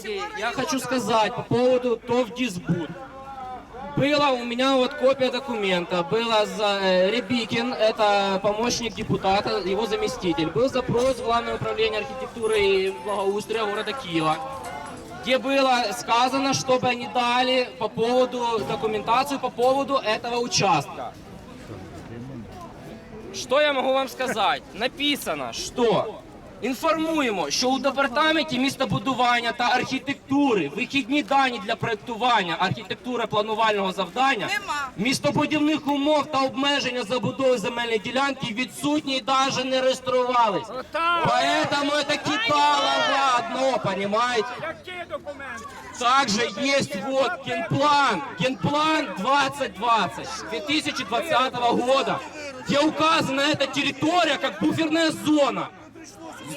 коллеги, я хочу сказать по поводу ТОВ Дисбуд. Была у меня вот копия документа, было за э, Рябикин, это помощник депутата, его заместитель. Был запрос в Главное управление архитектуры и благоустройства города Киева, где было сказано, чтобы они дали по поводу документацию по поводу этого участка. Що я можу вам сказати? Написано, що інформуємо, що у департаменті містобудування та архітектури вихідні дані для проєктування архітектури планувального завдання, Нема. містобудівних умов та обмеження забудови земельної ділянки відсутні і навіть не реєструвались. Поэтому это кидалово одно, понимаете? Які документи? Также есть вот генплан, генплан 2020 2020 года, где указана эта территория как буферная зона.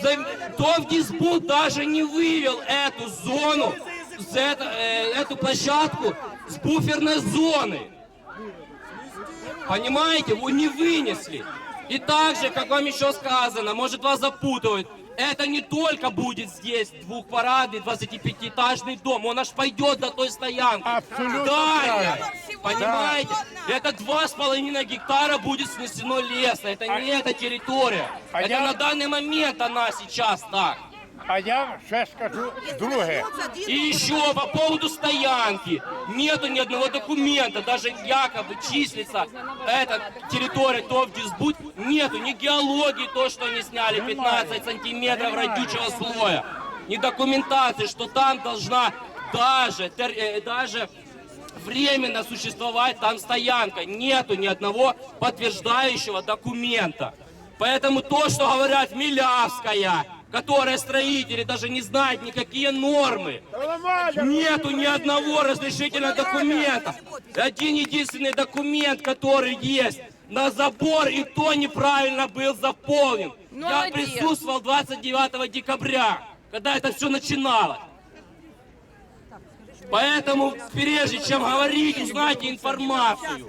За- Товдисбуд даже не вывел эту зону, за это- э, эту площадку с буферной зоны. Понимаете, его не вынесли. И также, как вам еще сказано, может вас запутывают, это не только будет здесь двухпарадный 25-этажный дом, он аж пойдет до той стоянки. Абсолютно Далее, правильно. понимаете, Да. это два с половиной гектара будет снесено леса, это не эта территория. А это я- на данный момент она сейчас так. А я ще скажу друге. И еще по поводу стоянки. Нету ни одного документа, даже якобы числится эта территория Товдисбуд. Нету ни геологии, то, что они сняли, 15 сантиметров родючего слоя. Ни документации, что там должна даже, э, даже временно существовать там стоянка. Нету ни одного подтверждающего документа. Поэтому то, что говорят Милявская, которая строители даже не знает никакие нормы, Нету ни одного разрешительного документа. Один единственный документ, который есть на забор, и то неправильно был заполнен. Я Молодец. присутствовал 29 декабря, когда это все начиналось. Поэтому, прежде чем говорить, узнайте информацию.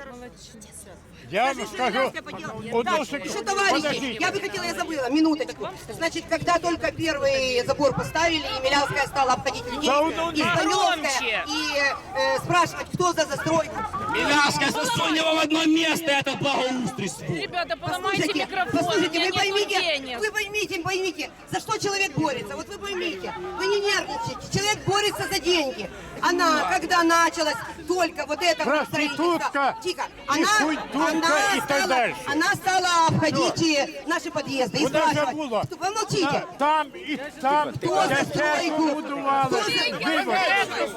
Я вам скажу секунду. еще, товарищи, Подождите. я бы хотела, я забыла, минуточку. Значит, когда только первый забор поставили, и Милявская стала обходить людей, Да, и не. Станевская, и э, спрашивать, кто за застройку. Милявская засунь его в одно место, это благоустройство. Ребята, поломайте Послушайте, микрофон, послушайте, вы поймите, денег. вы поймите, поймите, за что человек борется. Вот вы поймите, вы не нервничайте. Человек борется за деньги. Она, когда началась только вот это вот Проститутка строительство, тихо, она, хуйтурка она и стала, дальше. она стала обходить э, наши подъезды и спрашивать, забула. что- вы молчите. Та- Там і там Кто за стройку? Кто за-.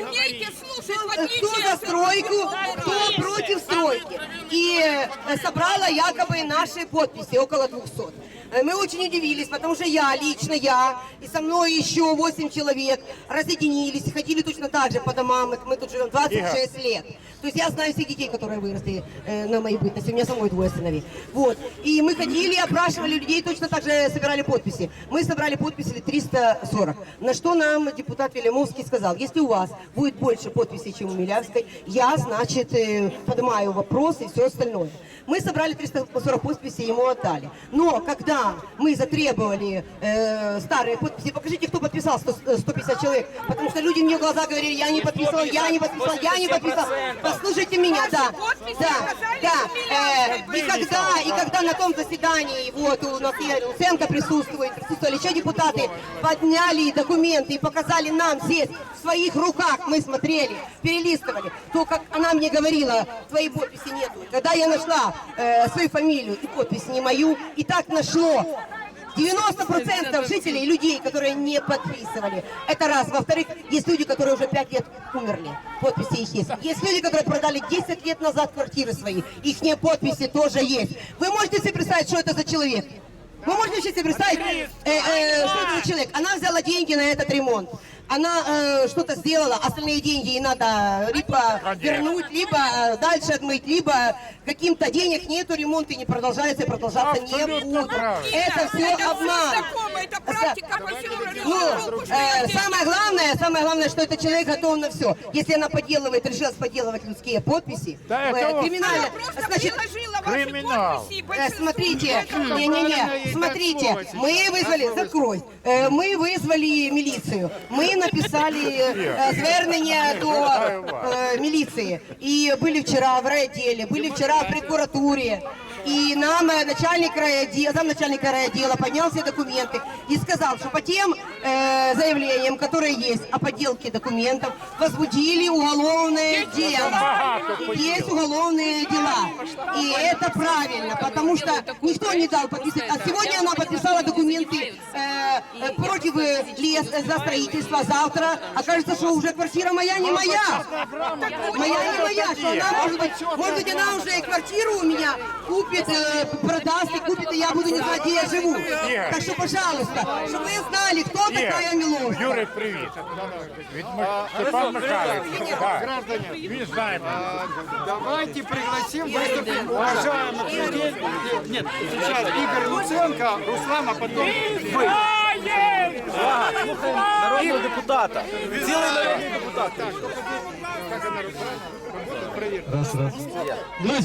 Умейте слушать, в Кто отличие за от стройку, кто против стройки. И э, собрала якобы наши подписи, около 200. Э, Мы очень удивились, потому что я, лично я, и со мной еще 8 человек разъединились и ходили точно так же по домам. Мы тут живем 26 лет. То есть я знаю всех детей, которые выросли э, на моей бытности. У меня самой двое сыновей. Вот. И мы ходили, опрашивали людей, точно так же собирали подписи. Мы собрали подписи 340. На что нам депутат Велимовский сказал, если у вас будет больше подписей, чем у Милявской, я, значит, э, поднимаю вопрос и все остальное. Мы собрали 340 подписей, ему отдали. Но когда мы затребовали э, старые подписи, покажите, кто подписал 100, э, 150 человек, потому что люди мне в глаза говорили, я не подписал, я не подписал, я не подписал. Послушайте меня, да, да, да. Э, и когда, и когда на том заседании, вот у нас и Луценко присутствует, присутствовали еще депутаты, подняли документы и показали нам здесь, в своих руках, мы смотрели, перелистывали, то, как она мне говорила, твоей подписи нету. Когда я нашла э, свою фамилию и подпись не мою, и так нашло. 90% жителей, людей, которые не подписывали. Это раз. Во-вторых, есть люди, которые уже 5 лет умерли. Подписи их есть. Есть люди, которые продали 10 лет назад квартиры свои. Их подписи тоже есть. Вы можете себе представить, что это за человек? Вы можете себе представить, э, э, что это за человек? Она взяла деньги на этот ремонт. Она э, что-то сделала, остальные деньги ей надо либо вернуть, либо э, дальше отмыть, либо каким-то денег нету, ремонт и не продолжается, и продолжаться не Абсолютно будет. правильно. Это все Это обман. знакомо, это практика всему Ну, э, самое главное, самое главное, что этот человек готов на все. Если она подделывает, решила подделывать людские подписи, Да э, это криминально, Она значит, приложила ваши криминал. подписи. э, смотрите, не-не-не, Смотрите, мы вызвали, закрой, Э, мы вызвали милицию, мы написали э, звернення до э, милиции. И были вчера в райотделе, были вчера в прокуратуре. И нам э, начальник райотдела, замначальника райотдела поднял все документы и сказал, что по тем э, заявлениям, которые есть о подделке документов, возбудили уголовное дело. Есть уголовные дела. И это правильно, потому что никто не дал подписать. А сегодня она подписала документы э, э, против э, лес э, за строительство. Завтра окажется, что уже квартира моя не моя. Моя не моя, что она может быть, может быть, она уже и квартиру у меня купит, э, продаст и купит, и я буду не знать, где я живу. Так что, пожалуйста, чтобы вы знали, кто такая Милошка. Юрий, привіт. Від М- Степан Михайлович. Так. Він знає. Давайте пригласим выступить уважаемых людей. Нет, сейчас Игорь Луценко, Руслан, а потом вы. Народного депутата. Цілий народний депутат. Друзі,